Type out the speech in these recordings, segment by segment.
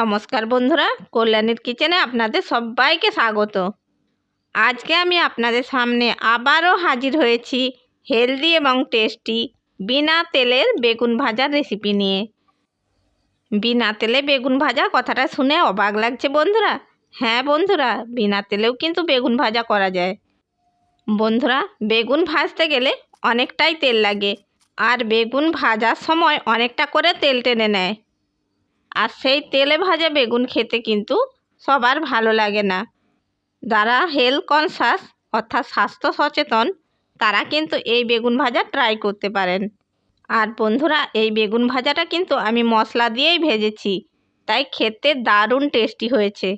নমস্কার বন্ধুরা, কল্যাণীর কিচেনে আপনাদের সবাইকে স্বাগত। আজকে আমি আপনাদের সামনে আবারও হাজির হয়েছি হেলদি এবং টেস্টি বিনা তেলের বেগুন ভাজার রেসিপি নিয়ে। বিনা তেলে বেগুন ভাজা কথাটা শুনে অবাক লাগছে বন্ধুরা। হ্যাঁ বন্ধুরা, বিনা তেলেও কিন্তু বেগুন ভাজা করা যায়। বন্ধুরা, বেগুন ভাজতে গেলে অনেকটাই তেল লাগে, আর বেগুন ভাজার সময় অনেকটা করে তেল টেনে নেয়। আর সেই তেলে ভাজা বেগুন খেতে কিন্তু সবার ভালো লাগে না। যারা হেলথ কনসাস অর্থাৎ স্বাস্থ্য সচেতন, তারা কিন্তু এই বেগুন ভাজা ট্রাই করতে পারেন। আর বন্ধুরা, এই বেগুন ভাজাটা কিন্তু আমি মশলা দিয়েই ভেজেছি, তাই খেতে দারুণ টেস্টি হয়েছে।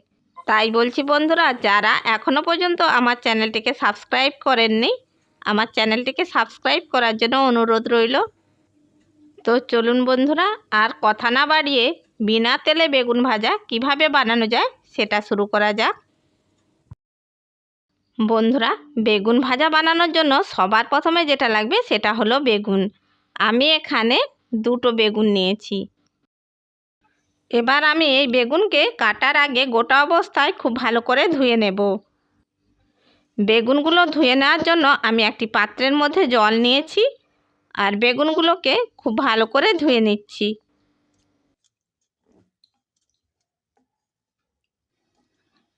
তাই বলছি বন্ধুরা, যারা এখনও পর্যন্ত আমার চ্যানেলটিকে সাবস্ক্রাইব করেননি, আমার চ্যানেলটিকে সাবস্ক্রাইব করার জন্য অনুরোধ রইল। তো চলুন বন্ধুরা, আর কথা না বাড়িয়ে বিনা তেলে বেগুন ভাজা কীভাবে বানানো যায় সেটা শুরু করা যাক। বন্ধুরা, বেগুন ভাজা বানানোর জন্য সবার প্রথমে যেটা লাগবে সেটা হলো বেগুন। আমি এখানে দুটো বেগুন নিয়েছি। এবার আমি এই বেগুনকে কাটার আগে গোটা অবস্থায় খুব ভালো করে ধুয়ে নেব। বেগুনগুলো ধুয়ে নেওয়ার জন্য আমি একটি পাত্রের মধ্যে জল নিয়েছি আর বেগুনগুলোকে খুব ভালো করে ধুয়ে নিচ্ছি।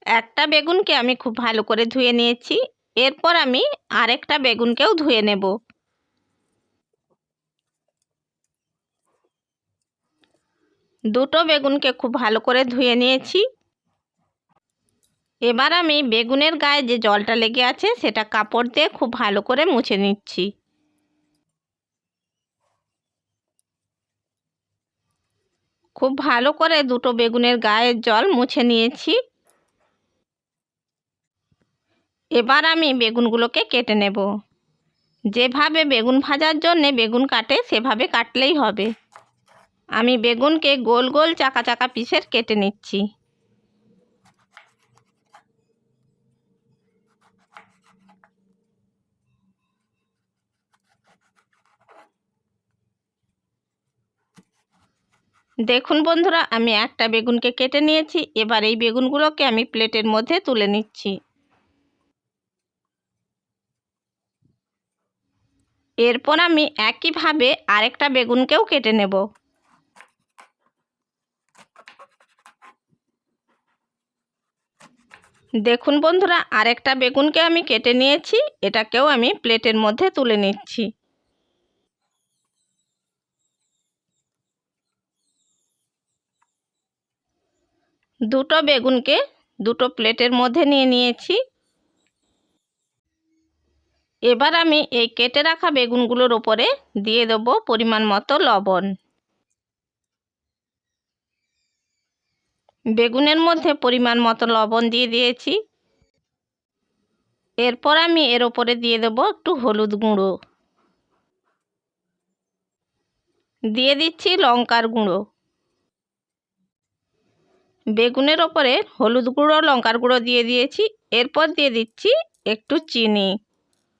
একটা বেগুনকে আমি খুব ভালো করে ধুয়ে নিয়েছি। এরপর আমি আরেকটা বেগুনকেও ধুয়ে নেব। দুটো বেগুনকে খুব ভালো করে ধুয়ে নিয়েছি। এবার আমি বেগুনের গায়ে যে জলটা লেগে আছে, সেটা কাপড় দিয়ে খুব ভালো করে মুছে নিচ্ছি। খুব ভালো করে দুটো বেগুনের গায়ের জল মুছে নিয়েছি। এবার আমি বেগুনগুলোকে কেটে নেব। যেভাবে বেগুন ভাজার জন্যে বেগুন কাটে, সেভাবে কাটলেই হবে। আমি বেগুনকে গোল গোল চাকা চাকা পিসের কেটে নিচ্ছি। দেখুন বন্ধুরা, আমি একটা বেগুনকে কেটে নিয়েছি। এবার এই বেগুনগুলোকে আমি প্লেটের মধ্যে তুলে নিচ্ছি। এরপর আমি একইভাবে আরেকটা বেগুনকেও কেটে নেব। দেখুন বন্ধুরা, আরেকটা বেগুনকে আমি কেটে নিয়েছি, এটাকেও আমি প্লেটের মধ্যে তুলে নিচ্ছি। দুটো বেগুনকে দুটো প্লেটের মধ্যে নিয়ে নিয়েছি। এবার আমি এই কেটে রাখা বেগুনগুলোর ওপরে দিয়ে দেবো পরিমাণ মতো লবণ। বেগুনের মধ্যে পরিমাণ মতো লবণ দিয়ে দিয়েছি। এরপর আমি এর ওপরে দিয়ে দেবো একটু হলুদ গুঁড়ো। দিয়ে দিচ্ছি লঙ্কার গুঁড়ো। বেগুনের ওপরে হলুদ গুঁড়ো, লঙ্কার গুঁড়ো দিয়ে দিয়েছি। এরপর দিয়ে দিচ্ছি একটু চিনি।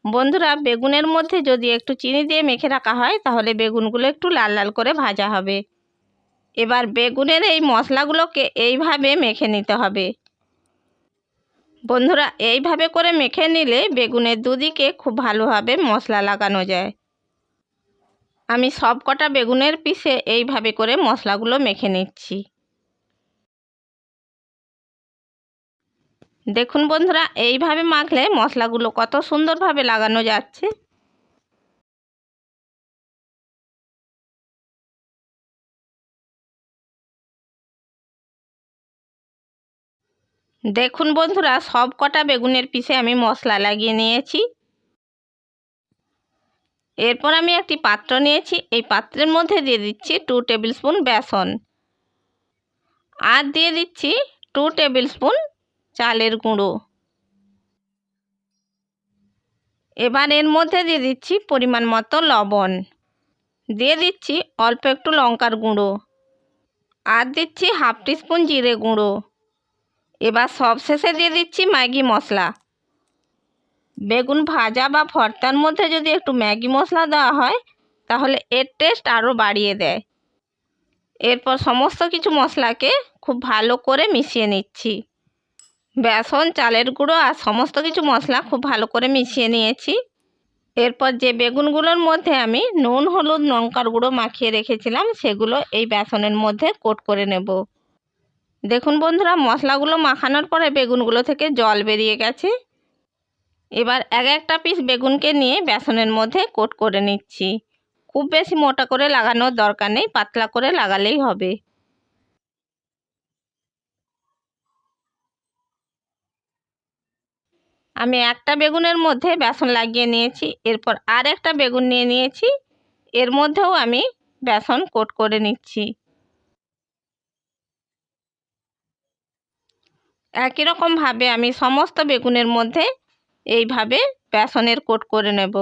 বন্ধুরা, বেগুনের মধ্যে যদি একটু চিনি দিয়ে মেখে রাখা হয়, তাহলে বেগুনগুলো একটু লাল লাল করে ভাজা হবে। এবার বেগুনের এই মশলাগুলোকে এইভাবে মেখে নিতে হবে। বন্ধুরা, এইভাবে করে মেখে নিলে বেগুনের দুদিকে খুব ভালোভাবে মশলা লাগানো যায়। আমি সব কটা বেগুনের পিসে এইভাবে করে মশলাগুলো মেখে নিচ্ছি। দেখুন বন্ধুরা, এইভাবে মাখলে মশলাগুলো কত সুন্দরভাবে লাগানো যাচ্ছে। দেখুন বন্ধুরা, সব কটা বেগুনের পিসে আমি মশলা লাগিয়ে নিয়েছি। এরপর আমি একটি পাত্র নিয়েছি, এই পাত্রের মধ্যে দিয়ে দিচ্ছি টু টেবিল স্পুন বেসন। আর দিয়ে দিচ্ছি টু টেবিল স্পুন চালের গুঁড়ো। এবার এর মধ্যে দিয়ে দিচ্ছি পরিমাণ মতো লবণ। দিয়ে দিচ্ছি অল্প একটু লঙ্কার গুঁড়ো। আর দিচ্ছি হাফ টিস্পুন জিরে গুঁড়ো। এবার সব শেষে দিয়ে দিচ্ছি ম্যাগি মশলা। বেগুন ভাজা বা ভর্তার মধ্যে যদি একটু ম্যাগি মশলা দেওয়া হয়, তাহলে এর টেস্ট আরও বাড়িয়ে দেয়। এরপর সমস্ত কিছু মশলাকে খুব ভালো করে মিশিয়ে নিচ্ছি। বেসন, চালের গুঁড়ো আর সমস্ত কিছু মশলা খুব ভালো করে মিশিয়ে নিয়েছি। এরপর যে বেগুনগুলোর মধ্যে আমি নুন, হলুদ, লঙ্কার গুঁড়ো মাখিয়ে রেখেছিলাম, সেগুলো এই বেসনের মধ্যে কোট করে নেব। দেখুন বন্ধুরা, মশলাগুলো মাখানোর পরে বেগুনগুলো থেকে জল বেরিয়ে গেছে। এবার এক একটা পিস বেগুনকে নিয়ে বেসনের মধ্যে কোট করে নিচ্ছি। খুব বেশি মোটা করে লাগানোর দরকার নেই, পাতলা করে লাগালেই হবে। আমি একটা বেগুনের মধ্যে বেসন লাগিয়ে নিয়েছি, এরপর আর একটা বেগুন নিয়ে নিয়েছি, এর মধ্যেও আমি বেসন কোট করে নিচ্ছি। একই রকমভাবে আমি সমস্ত বেগুনের মধ্যে এইভাবে বেসনের কোট করে নেব।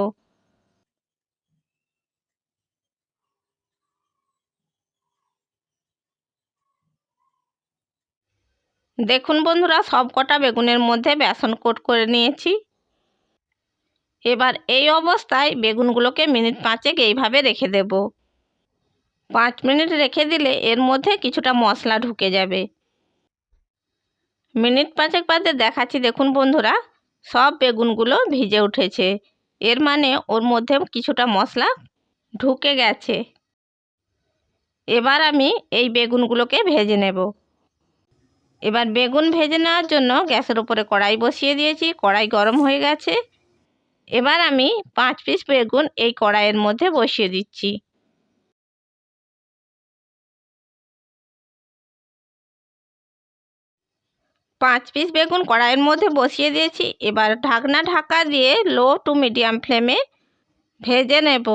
দেখুন বন্ধুরা, সব কটা বেগুনের মধ্যে বেসন কোট করে নিয়েছি। এবার এই অবস্থায় বেগুনগুলোকে মিনিট পাঁচেক এইভাবে রেখে দেব। পাঁচ মিনিট রেখে দিলে এর মধ্যে কিছুটা মশলা ঢুকে যাবে। মিনিট পাঁচেক বাদে দেখাচ্ছি, দেখুন বন্ধুরা, সব বেগুনগুলো ভিজে উঠেছে। এর মানে ওর মধ্যে কিছুটা মশলা ঢুকে গেছে। এবার আমি এই বেগুনগুলোকে ভেজে নেব। এবার বেগুন ভেজে নেওয়ার জন্য গ্যাসের উপরে কড়াই বসিয়ে দিয়েছি, কড়াই গরম হয়ে গেছে। এবার আমি পাঁচ পিস বেগুন এই কড়াইয়ের মধ্যে বসিয়ে দিচ্ছি। পাঁচ পিস বেগুন কড়াইয়ের মধ্যে বসিয়ে দিয়েছি। এবার ঢাকনা ঢাকা দিয়ে লো টু মিডিয়াম ফ্লেমে ভেজে নেব।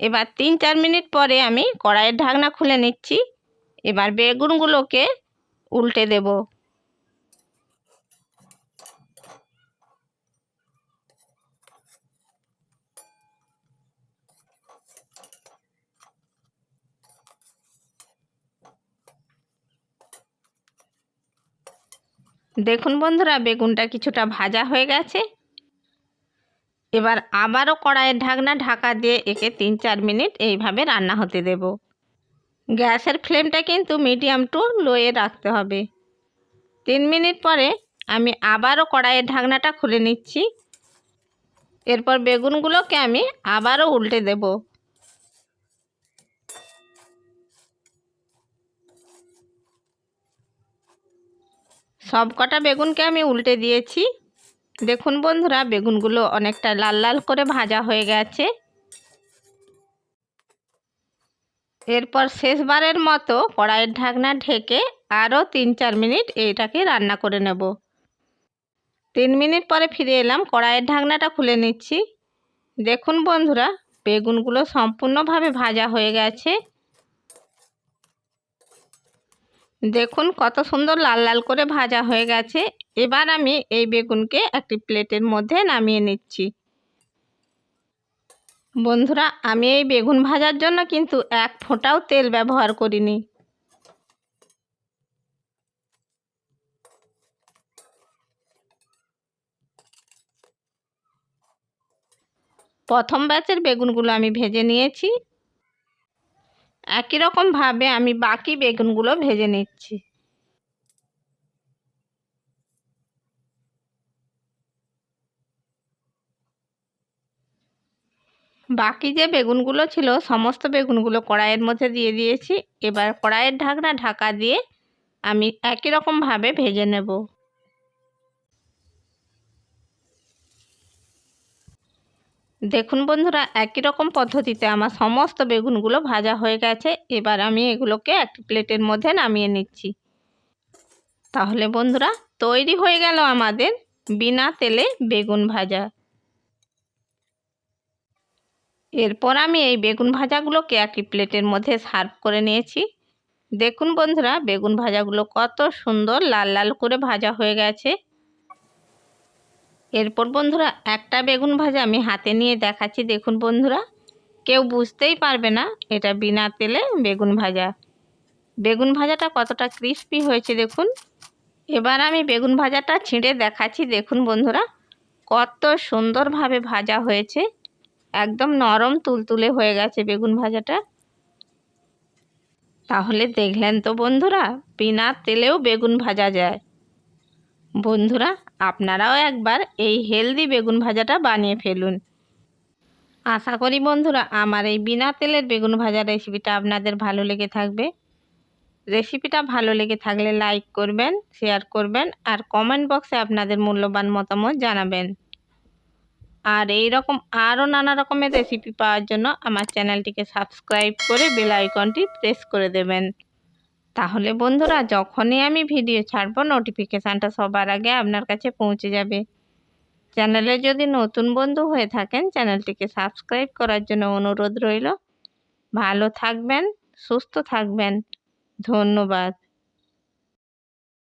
এবার তিন চার মিনিট পরে আমি কড়াইয়ের ঢাকনা খুলে নিচ্ছি। এবার বেগুনগুলোকে উল্টে দেব। দেখুন বন্ধুরা, বেগুনটা কিছুটা ভাজা হয়ে গেছে। এবার আবারও কড়াইয়ের ঢাকনা ঢাকা দিয়ে একে তিন চার মিনিট এইভাবে রান্না হতে দেব। গ্যাসের ফ্লেমটা কিন্তু মিডিয়াম টু লোয়ে রাখতে হবে। তিন মিনিট পরে আমি আবারও কড়াইয়ের ঢাকনাটা খুলে নিচ্ছি। এরপর বেগুনগুলোকে আমি আবারও উল্টে দেব। সব কটা বেগুনকে আমি উল্টে দিয়েছি। দেখুন বন্ধুরা, বেগুনগুলো অনেকটা লাল লাল করে ভাজা হয়ে গেছে। এরপর শেষবারের মতো কড়াইয়ের ঢাকনা ঢেকে আরও তিন চার মিনিট এইটাকে রান্না করে নেব। তিন মিনিট পরে ফিরে এলাম, কড়াইয়ের ঢাকনাটা খুলে নিচ্ছি। দেখুন বন্ধুরা, বেগুনগুলো সম্পূর্ণভাবে ভাজা হয়ে গেছে। দেখুন কত সুন্দর লাল লাল করে ভাজা হয়ে গেছে। এবার আমি এই বেগুনকে একটি প্লেটের মধ্যে নামিয়ে নিচ্ছি। বন্ধুরা, আমি এই বেগুন ভাজার জন্য কিন্তু এক ফোঁটাও তেল ব্যবহার করিনি। প্রথম ব্যাচের বেগুনগুলো আমি ভেজে নিয়েছি। একই রকমভাবে আমি বাকি বেগুনগুলো ভেজে নিচ্ছি। বাকি যে বেগুনগুলো ছিল, সমস্ত বেগুনগুলো কড়াইয়ের মধ্যে দিয়ে দিয়েছি। এবার কড়াইয়ের ঢাকনা ঢাকা দিয়ে আমি একই রকমভাবে ভেজে নেব। দেখুন বন্ধুরা, একই রকম পদ্ধতিতে আমার সমস্ত বেগুনগুলো ভাজা হয়ে গেছে। এবার আমি এগুলোকে একটি প্লেটের মধ্যে নামিয়ে নিচ্ছি। তাহলে বন্ধুরা, তৈরি হয়ে গেল আমাদের বিনা তেলে বেগুন ভাজা। এরপর আমি এই বেগুন ভাজাগুলোকে একটি প্লেটের মধ্যে সার্ভ করে নিয়েছি। দেখুন বন্ধুরা, বেগুন ভাজাগুলো কত সুন্দর লাল লাল করে ভাজা হয়ে গেছে। এরপর বন্ধুরা, একটা বেগুন ভাজা আমি হাতে নিয়ে দেখাচ্ছি। দেখুন বন্ধুরা, কেউ বুঝতেই পারবে না এটা বিনা তেলে বেগুন ভাজা। বেগুন ভাজাটা কতটা ক্রিস্পি হয়েছে দেখুন। এবার আমি বেগুন ভাজাটা ছিঁড়ে দেখাচ্ছি। দেখুন বন্ধুরা, কত সুন্দরভাবে ভাজা হয়েছে। একদম নরম তুলতুলে হয়ে গেছে বেগুন ভাজাটা। তাহলে দেখলেন তো বন্ধুরা, বিনা তেলেও বেগুন ভাজা যায়। বন্ধুরা, আপনারাও একবার এই হেলদি বেগুন ভাজাটা বানিয়ে ফেলুন। আশা করি বন্ধুরা, আমার এই বিনা তেলের বেগুন ভাজা রেসিপিটা আপনাদের ভালো লেগে থাকবে। রেসিপিটা ভালো লেগে থাকলে লাইক করবেন, শেয়ার করবেন, আর কমেন্ট বক্সে আপনাদের মূল্যবান মতামত জানাবেন। আর এই রকম আরও নানা রকমের রেসিপি পাওয়ার জন্য আমার চ্যানেলটিকে সাবস্ক্রাইব করে বেল আইকনটি প্রেস করে দেবেন। তাহলে বন্ধুরা, যখনই আমি ভিডিও ছাড়বো নোটিফিকেশানটা সবার আগে আপনার কাছে পৌঁছে যাবে। চ্যানেলে যদি নতুন বন্ধু হয়ে থাকেন, চ্যানেলটিকে সাবস্ক্রাইব করার জন্য অনুরোধ রইল। ভালো থাকবেন, সুস্থ থাকবেন। ধন্যবাদ।